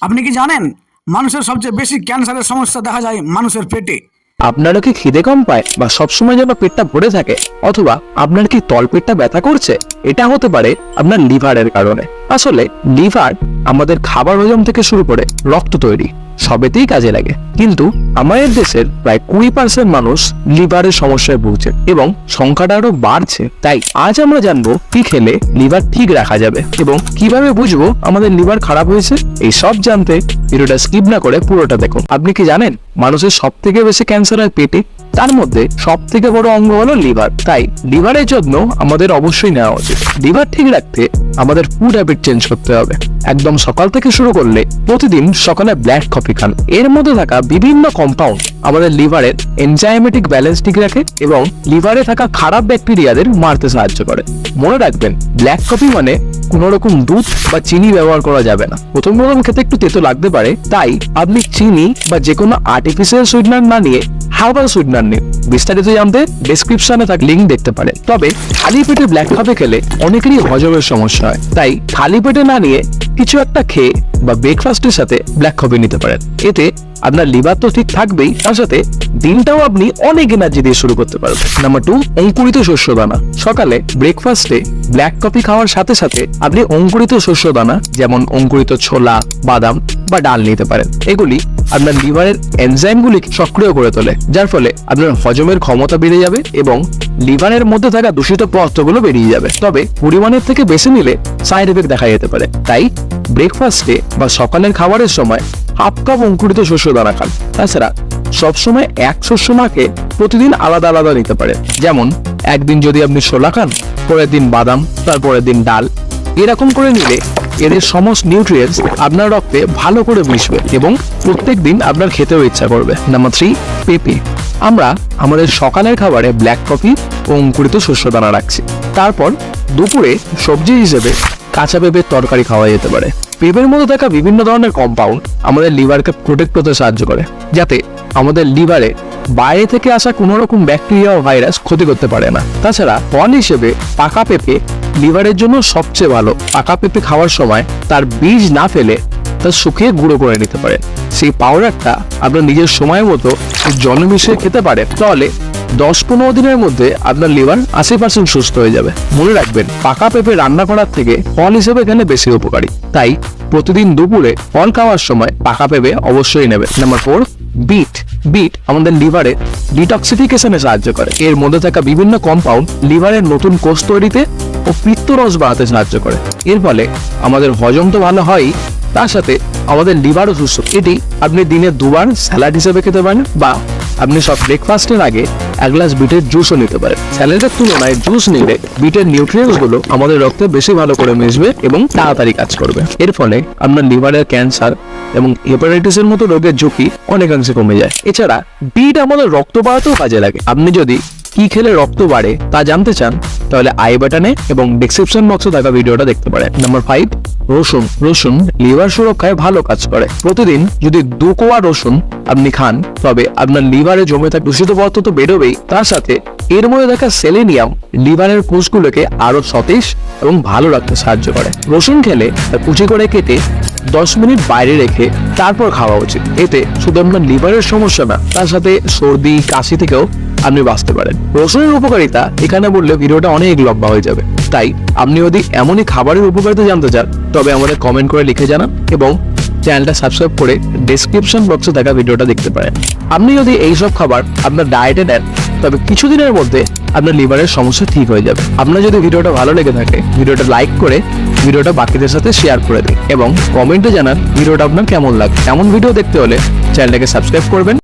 আপনি কি জানেন? মানুষের সবচেয়ে বেশি ক্যান্সারের সমস্যা দেখা যায় মানুষের পেটে। আপনারা কি খিদে কম পায় বা সবসময় যেন পেটটা ভরে থাকে? অথবা আপনার কি তলপেটটা ব্যথা করছে? এটা হতে পারে আপনার লিভারের কারণে। আসলে লিভার আমাদের খাবার হজম থেকে শুরু করে রক্ত তৈরি। সবেতেই কাজে লাগে। কিন্তু আমাদের দেশের প্রায় কুড়ি পার্সেন্ট মানুষ লিভারের সমস্যায় ভুগছে এবং সংখ্যাটা আরও বাড়ছে। তাই আজ আমরা জানব কি খেলে লিভার ঠিক রাখা যাবে এবং কীভাবে বুঝব আমাদের লিভার খারাপ হয়েছে, এই সব জানতে ভিডিওটা স্কিপ না করে পুরোটা দেখুন আপনি কি জানেন, মানুষের সব থেকে বেশি ক্যান্সার হয় পেটে? তার মধ্যে সব থেকে বড় অঙ্গ হলো লিভার তাই লিভারের যত্ন আমাদের অবশ্যই নেওয়া উচিত। লিভার ঠিক রাখতে আমাদের ফুড হ্যাবিট চেঞ্জ করতে হবে। একদম সকাল থেকে শুরু করলে প্রতিদিন সকালে ব্ল্যাক কফি খান। এর মধ্যে থাকা বিভিন্ন কম্পাউন্ড আমাদের লিভারের এনজাইমেটিক ব্যালেন্স ঠিক রাখে এবং লিভারে থাকা খারাপ ব্যাকটেরিয়াদের মারতে সাহায্য করে। মনে রাখবেন ব্ল্যাক কফি মানে কোনো রকম দুধ বা চিনি ব্যবহার করা যাবে না। প্রথম প্রথম খেতে একটু তেতো লাগতে পারে। তাই আপনি চিনি বা যে কোনো আর্টিফিশিয়াল সুইটনার না নিয়ে হার্বাল সুইটনার নিন বিস্তারিত জানতে ডেসক্রিপশনে থাকা লিঙ্ক দেখতে পারেন। তবে খালি পেটে ব্ল্যাক কফি খেলে অনেকেরই হজমের সমস্যা হয়। তাই খালি পেটে না নিয়ে কিছু একটা খেয়ে বা ব্রেকফাস্টের সাথে ব্ল্যাক কফি নিতে পারেন। এতে আপনার লিভার তো ঠিক থাকবেই, তার সাথে দিনটাও আপনি অনেক এনার্জি দিয়ে শুরু করতে পারবেন। নাম্বার টু অঙ্কুরিত শস্য দানা। সকালে ব্রেকফাস্টে ব্ল্যাক কফি খাওয়ার সাথে সাথে আপনি অঙ্কুরিত শস্য দানা, যেমন অঙ্কুরিত ছোলা, বাদাম বা ডাল নিতে পারেন। এগুলি আপনার লিভারের এনজাইমগুলিকে সক্রিয় করে তোলে, যার ফলে আপনার হজমের ক্ষমতা বেড়ে যাবে এবং লিভারের মধ্যে থাকা দূষিত পদার্থগুলো বেরিয়ে যাবে। তবে পরিমাণের থেকে বেশি নিলে সাইড এফেক্ট দেখা যেতে পারে। তাই ব্রেকফাস্টে বা সকালের খাবারের সময় হাফ কাপ অঙ্কুরিত শস্য দানা খান। তাছাড়া সবসময় এক শস্য খেয়ে প্রতিদিন আলাদা আলাদা নিতে পারে যেমন, একদিন যদি আপনি ছোলা খান, পরের দিন বাদাম, তারপরের দিন ডাল। এরকম করে নিলে এদের সমস্ত নিউট্রিয়েন্টস আপনার রক্তে ভালো করে মিশবে এবং প্রত্যেক দিন আপনার খেতেও ইচ্ছা করবে। নাম্বার থ্রি পেঁপে। আমরা আমাদের সকালের খাবারে ব্ল্যাক কফি ও অঙ্কুরিত শস্য দানা রাখছি। তারপর দুপুরে সবজি হিসেবে কাঁচা পেঁপের তরকারি খাওয়া যেতে পারে। পেঁপের মধ্যে থাকা বিভিন্ন ধরনের কম্পাউন্ড আমাদের লিভারকে প্রোটেক্ট করতে সাহায্য করে, যাতে আমাদের লিভারে বাইরে থেকে আসা কোনো রকম ব্যাকটেরিয়া ও ভাইরাস ক্ষতি করতে পারে না। তাছাড়া ফল হিসেবে পাকা পেঁপে লিভারের জন্য সবচেয়ে ভালো পাকা পেঁপে খাওয়ার সময় তার বীজ না ফেলে তা শুকিয়ে গুঁড়ো করে নিতে পারেন সেই পাউডারটা আপনার নিজের সময় মতো জলে মিশিয়ে খেতে পারেন। তাহলে দশ পনেরো দিনের মধ্যে আপনার লিভার আশি পার্সেন্ট সুস্থ হয়ে যাবে। মনে রাখবেন, পাকা পেঁপে রান্না করার থেকে ফল হিসেবে এখানে বেশি উপকারী। তাই প্রতিদিন দুপুরে ফল খাওয়ার সময় পাকা পেঁপে অবশ্যই নেবে নাম্বার ফোর, বিট। বিট আমাদের লিভারে ডিটক্সিফিকেশনে সাহায্য করে। এর মধ্যে থাকা বিভিন্ন কম্পাউন্ড লিভারের নতুন কোষ তৈরিতে ও পিত্তরস বাড়াতে সাহায্য করে। এর ফলে আমাদের হজম তো ভালো হয়ই তার সাথে আমাদের লিভারও সুস্থ। এটি আপনি দিনে দুবার স্যালাড হিসেবে খেতে পারেন বা আপনি সব ব্রেকফাস্টের আগে এক গ্লাস বিটের জুসও নিতে পারেন। স্যালাডের তুলনায় জুস নিলে বিটের নিউট্রিয়েন্টসগুলো আমাদের রক্তে বেশি ভালো করে মিশবে এবং তাড়াতাড়ি কাজ করবে। এর ফলে আপনার লিভারের ক্যান্সার এবং হেপাটাইটিসের মতো রোগের ঝুঁকি অনেকাংশে কমে যায়। এছাড়া বিট আমাদের রক্ত বাড়াতেও কাজে লাগে। আপনি যদি কি খেলে রক্ত বাড়ে তা জানতে চান, তাহলে আই বাটনে এবং ডিসক্রিপশন বক্সে থাকা ভিডিওটা দেখতে পারেন। নাম্বার ফাইভ রসুন। রসুন লিভার সুরক্ষায় ভালো কাজ করে। প্রতিদিন যদি দু কোয়া রসুন আপনি খান, তবে আপনার লিভারে জমে থাকা দূষিত পদার্থ তো বেরোবেই। তার সাথে এর মধ্যে থাকা সেলেনিয়াম লিভারের কোষগুলোকে আরও সতেজ এবং ভালো রাখতে সাহায্য করে। রসুন খেলে কুচি করে কেটে দশ মিনিট বাইরে রেখে তারপর খাওয়া উচিত। এতে শুধু আপনার লিভারের সমস্যা না, তার সাথে সর্দি, কাশি থেকেও আপনি বাঁচতে পারেন। রসুনের উপকারিতা, এখানে বললে ভিডিওটা অনেক লম্বা হয়ে যাবে। তাই, আপনি যদি এমনই খাবারের উপকারিতা জানতে চান, তবে আমাদের কমেন্ট করে লিখে জানান এবং চ্যানেলটা সাবস্ক্রাইব করে ডেসক্রিপশন বক্সে থাকা ভিডিওটা দেখতে পারেন। আপনি যদি এইসব খাবার আপনার ডায়েটে নেন, তবে কিছুদিনের মধ্যে আপনার লিভারের সমস্যা ঠিক হয়ে যাবে। আপনার যদি ভিডিওটা ভালো লেগে থাকে, ভিডিওটা লাইক করে ভিডিওটা বাকিদের সাথে শেয়ার করে দিন এবং কমেন্টে জানান ভিডিওটা আপনার কেমন লাগে এমন ভিডিও দেখতে হলে চ্যানেলটাকে সাবস্ক্রাইব করবেন